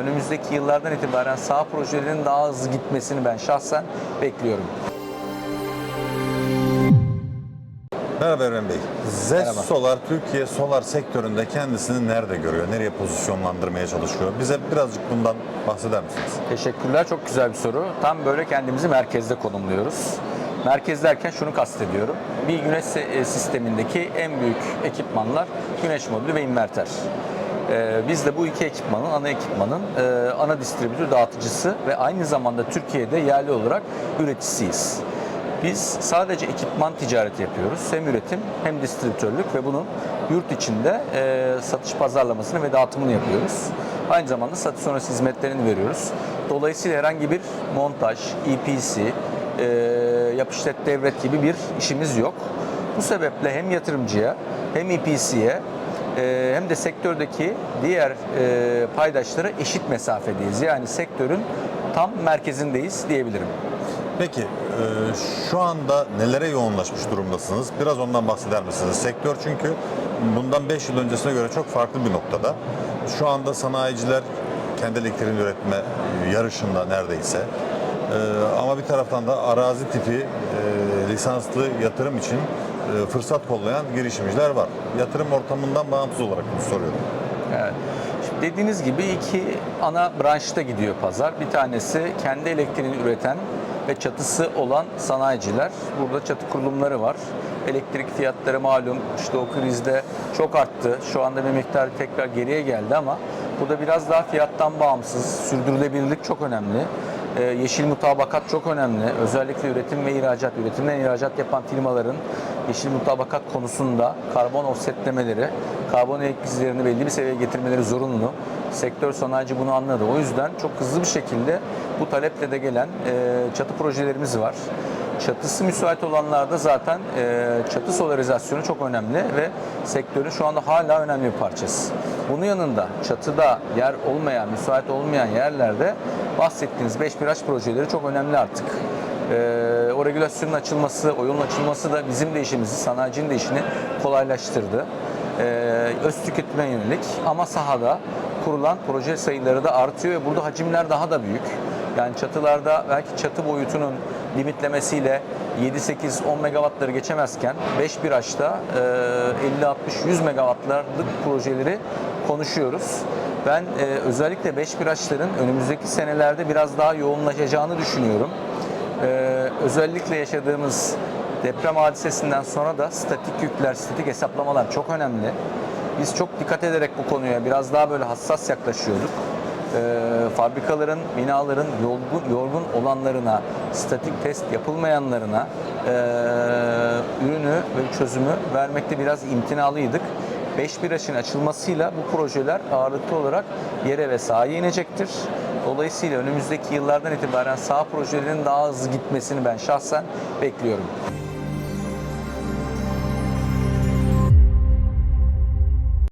Önümüzdeki yıllardan itibaren sağ projelerinin daha hızlı gitmesini ben şahsen bekliyorum. Merhaba Evren Bey. ZES Merhaba. Solar Türkiye solar sektöründe kendisini nerede görüyor? Nereye pozisyonlandırmaya çalışıyor? Bize birazcık bundan bahseder misiniz? Teşekkürler. Çok güzel bir soru. Tam böyle kendimizi merkezde konumluyoruz. Merkez derken şunu kastediyorum. Bir güneş e, sistemindeki en büyük ekipmanlar güneş modülü ve inverter. Ee, Biz de bu iki ekipmanın, ana ekipmanın e, ana distribütör dağıtıcısı ve aynı zamanda Türkiye'de yerli olarak üreticisiyiz. Biz sadece ekipman ticareti yapıyoruz. Hem üretim hem distribütörlük ve bunun yurt içinde e, satış pazarlamasını ve dağıtımını yapıyoruz. Aynı zamanda satış sonrası hizmetlerini veriyoruz. Dolayısıyla herhangi bir montaj, EPC, e, yapışlet devret gibi bir işimiz yok. Bu sebeple hem yatırımcıya hem EPC'ye e, hem de sektördeki diğer e, paydaşlara eşit mesafedeyiz. Yani sektörün tam merkezindeyiz diyebilirim. Peki e, şu anda nelere yoğunlaşmış durumdasınız? Biraz ondan bahseder misiniz? Sektör çünkü bundan 5 yıl öncesine göre çok farklı bir noktada. Şu anda sanayiciler kendi elektriğini üretme yarışında neredeyse. E, Ama bir taraftan da arazi tipi lisanslı yatırım için e, fırsat kollayan girişimciler var. Yatırım ortamından bağımsız olarak bunu soruyorum. Evet. Şimdi dediğiniz gibi iki ana branşta gidiyor pazar. Bir tanesi kendi elektriğini üreten ve çatısı olan sanayiciler. Burada çatı kurulumları var. Elektrik fiyatları malum işte o krizde çok arttı. Şu anda bir miktar tekrar geriye geldi ama bu da biraz daha fiyattan bağımsız. Sürdürülebilirlik çok önemli. Ee, yeşil mutabakat çok önemli. Özellikle üretim ve ihracat, üretimden ihracat yapan firmaların yeşil mutabakat konusunda karbon offsetlemeleri, karbon ayak izlerini belli bir seviyeye getirmeleri zorunlu. Sektör sanayici bunu anladı. O yüzden çok hızlı bir şekilde bu taleple de gelen e, çatı projelerimiz var. Çatısı müsait olanlarda zaten e, çatı solarizasyonu çok önemli ve sektörün şu anda hala önemli bir parçası. Bunun yanında çatıda yer olmayan, müsait olmayan yerlerde bahsettiğiniz 5 biraç projeleri çok önemli artık. Ee, o regülasyonun açılması, o yolun açılması da bizim de işimizi, sanayicinin de işini kolaylaştırdı. Ee, öz tüketime yönelik ama sahada kurulan proje sayıları da artıyor ve burada hacimler daha da büyük. Yani çatılarda belki çatı boyutunun limitlemesiyle 7, 8, 10 megawattları geçemezken 5 bir açta 50, 60, 100 megawattlarlık projeleri konuşuyoruz. Ben e, özellikle 5 bir açların önümüzdeki senelerde biraz daha yoğunlaşacağını düşünüyorum. Ee, özellikle yaşadığımız deprem hadisesinden sonra da statik yükler, statik hesaplamalar çok önemli. Biz çok dikkat ederek bu konuya biraz daha böyle hassas yaklaşıyorduk. Ee, fabrikaların, binaların yorgun, yorgun olanlarına, statik test yapılmayanlarına ee, ürünü ve çözümü vermekte biraz imtinalıydık. 5 biraşın açılmasıyla bu projeler ağırlıklı olarak yere ve sahaya inecektir. Dolayısıyla önümüzdeki yıllardan itibaren sağ projelerinin daha hızlı gitmesini ben şahsen bekliyorum.